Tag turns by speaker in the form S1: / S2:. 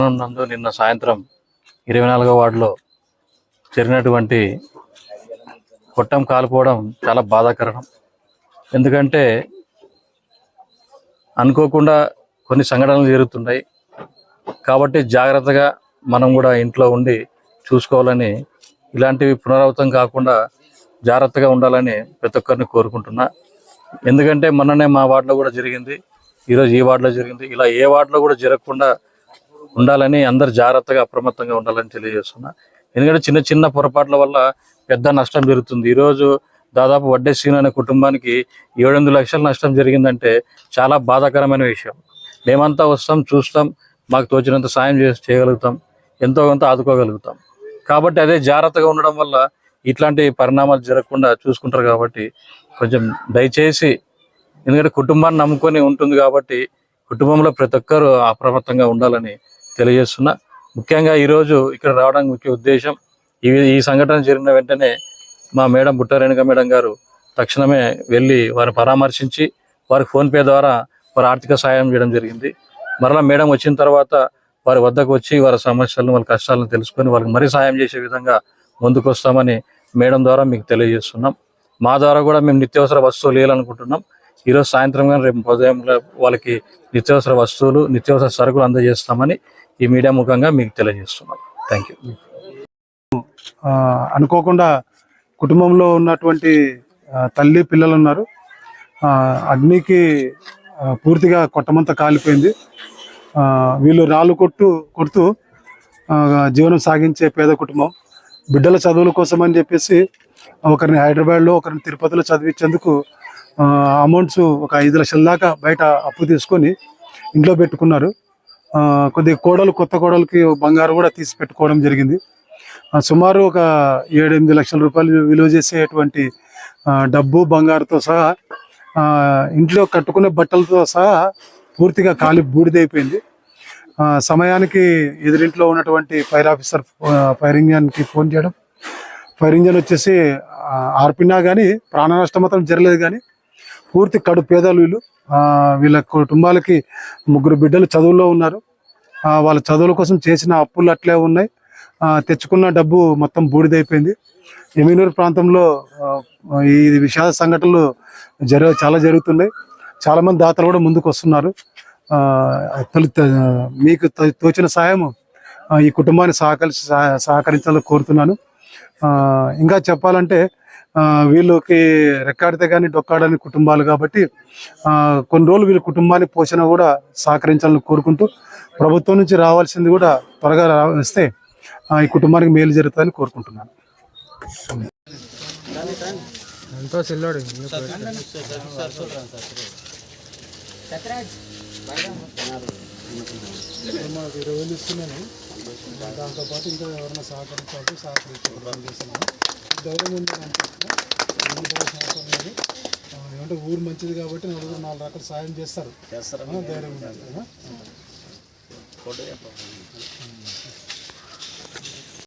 S1: నందు నిన్న సాయంత్రం ఇరవై నాలుగో వార్డులో జరిగినటువంటి కొట్టం కాలిపోవడం చాలా బాధాకరం ఎందుకంటే అనుకోకుండా కొన్ని సంఘటనలు జరుగుతున్నాయి కాబట్టి జాగ్రత్తగా మనం కూడా ఇంట్లో ఉండి చూసుకోవాలని ఇలాంటివి పునరావృతం కాకుండా జాగ్రత్తగా ఉండాలని ప్రతి ఒక్కరిని కోరుకుంటున్నా. ఎందుకంటే మొన్ననే మా వార్డులో కూడా జరిగింది. ఈరోజు ఈ వార్డులో జరిగింది. ఇలా ఏ వార్డులో కూడా జరగకుండా ఉండాలని అందరు జాగ్రత్తగా అప్రమత్తంగా ఉండాలని తెలియజేస్తున్నా. ఎందుకంటే చిన్న చిన్న పొరపాట్ల వల్ల పెద్ద నష్టం జరుగుతుంది. ఈరోజు దాదాపు వడ్డేసీన్ అనే కుటుంబానికి ఏడు లక్షల నష్టం జరిగిందంటే చాలా బాధాకరమైన విషయం. మేమంతా వస్తాం చూస్తాం మాకు తోచినంత సాయం చేసి చేయగలుగుతాం ఎంతో కొంత ఆదుకోగలుగుతాం. కాబట్టి అదే జాగ్రత్తగా ఉండడం వల్ల ఇట్లాంటి పరిణామాలు జరగకుండా చూసుకుంటారు కాబట్టి కొంచెం దయచేసి ఎందుకంటే కుటుంబాన్ని నమ్ముకొని ఉంటుంది కాబట్టి కుటుంబంలో ప్రతి ఒక్కరూ అప్రమత్తంగా ఉండాలని తెలియజేస్తున్నా. ముఖ్యంగా ఈరోజు ఇక్కడ రావడానికి ముఖ్య ఉద్దేశం ఈ ఈ సంఘటన జరిగిన వెంటనే మా మేడం బుట్టారేణుక మేడం గారు తక్షణమే వెళ్ళి వారిని పరామర్శించి వారికి ఫోన్పే ద్వారా వారి ఆర్థిక సాయం చేయడం జరిగింది. మరలా మేడం వచ్చిన తర్వాత వారి వద్దకు వచ్చి వారి సమస్యలను వాళ్ళ కష్టాలను తెలుసుకొని వాళ్ళకి మరీ సాయం చేసే విధంగా ముందుకు వస్తామని మేడం ద్వారా మీకు తెలియజేస్తున్నాం. మా ద్వారా కూడా మేము నిత్యావసర వస్తువులు వేయాలనుకుంటున్నాం. ఈరోజు సాయంత్రం కానీ రేపు ఉదయం వాళ్ళకి నిత్యావసర వస్తువులు నిత్యావసర సరుకులు అందజేస్తామని ఈ మీడియా ముఖంగా మీకు తెలియజేస్తున్నాం థ్యాంక్ యూ
S2: అనుకోకుండా కుటుంబంలో ఉన్నటువంటి తల్లి పిల్లలు ఉన్నారు. అగ్నికి పూర్తిగా కొట్టమంతా కాలిపోయింది. వీళ్ళు రాళ్ళు కొట్టు కొడుతూ జీవనం సాగించే పేద కుటుంబం. బిడ్డల చదువుల కోసం అని చెప్పేసి ఒకరిని హైదరాబాద్లో ఒకరిని తిరుపతిలో చదివించేందుకు అమౌంట్స్ ఒక ఐదు లక్షల దాకా బయట అప్పు తీసుకొని ఇంట్లో పెట్టుకున్నారు. కొద్ది కోడలు కొత్త కోడలకి బంగారు కూడా తీసి పెట్టుకోవడం జరిగింది. సుమారు ఒక ఏడెనిమిది లక్షల రూపాయలు విలువ చేసేటువంటి డబ్బు బంగారుతో సహా ఇంట్లో కట్టుకునే బట్టలతో సహా పూర్తిగా కాలి బూడిదైపోయింది. సమయానికి ఎదురింట్లో ఉన్నటువంటి ఫైర్ ఆఫీసర్ ఫైర్ ఇంజన్కి ఫోన్ చేయడం. ఫైర్ ఇంజన్ వచ్చేసి ఆర్పినా కానీ ప్రాణ నష్టం మాత్రం జరగలేదు కానీ పూర్తి కడు పేదలు వీళ్ళు. వీళ్ళ కుటుంబాలకి ముగ్గురు బిడ్డలు చదువుల్లో ఉన్నారు. వాళ్ళ చదువుల కోసం చేసిన అప్పులు అట్లే ఉన్నాయి. తెచ్చుకున్న డబ్బు మొత్తం బూడిదైపోయింది. ఎమినూరు ప్రాంతంలో ఈ విషాద సంఘటనలు జర చాలా జరుగుతున్నాయి. చాలామంది దాతలు కూడా ముందుకు వస్తున్నారు. త- మీకు తోచిన సాయం ఈ కుటుంబాన్ని సహకరి సహకరించాలని కోరుతున్నాను. ఇంకా చెప్పాలంటే వీళ్ళకి రెక్కాడితే కానీ డొక్కాడని కుటుంబాలు కాబట్టి ఆ, కొన్ని రోజులు వీళ్ళ కుటుంబాన్ని పోషణ కూడా సహకరించాలని కోరుకుంటూ ప్రభుత్వం నుంచి రావాల్సింది కూడా త్వరగా వస్తే ఈ కుటుంబానికి మేలు జరుగుతుందని కోరుకుంటున్నాను. మనకు ఇరవై వేలు ఇస్తున్నాను దాంతో పాటు ఇంకా ఎవరైనా సహకరించాలి సహకరించాలి చేస్తున్నాను ధైర్యం ఉంది ఏమంటే ఊరు మంచిది కాబట్టి నలుగురు నాలుగు రకాల సాయం చేస్తారు. ధైర్యం?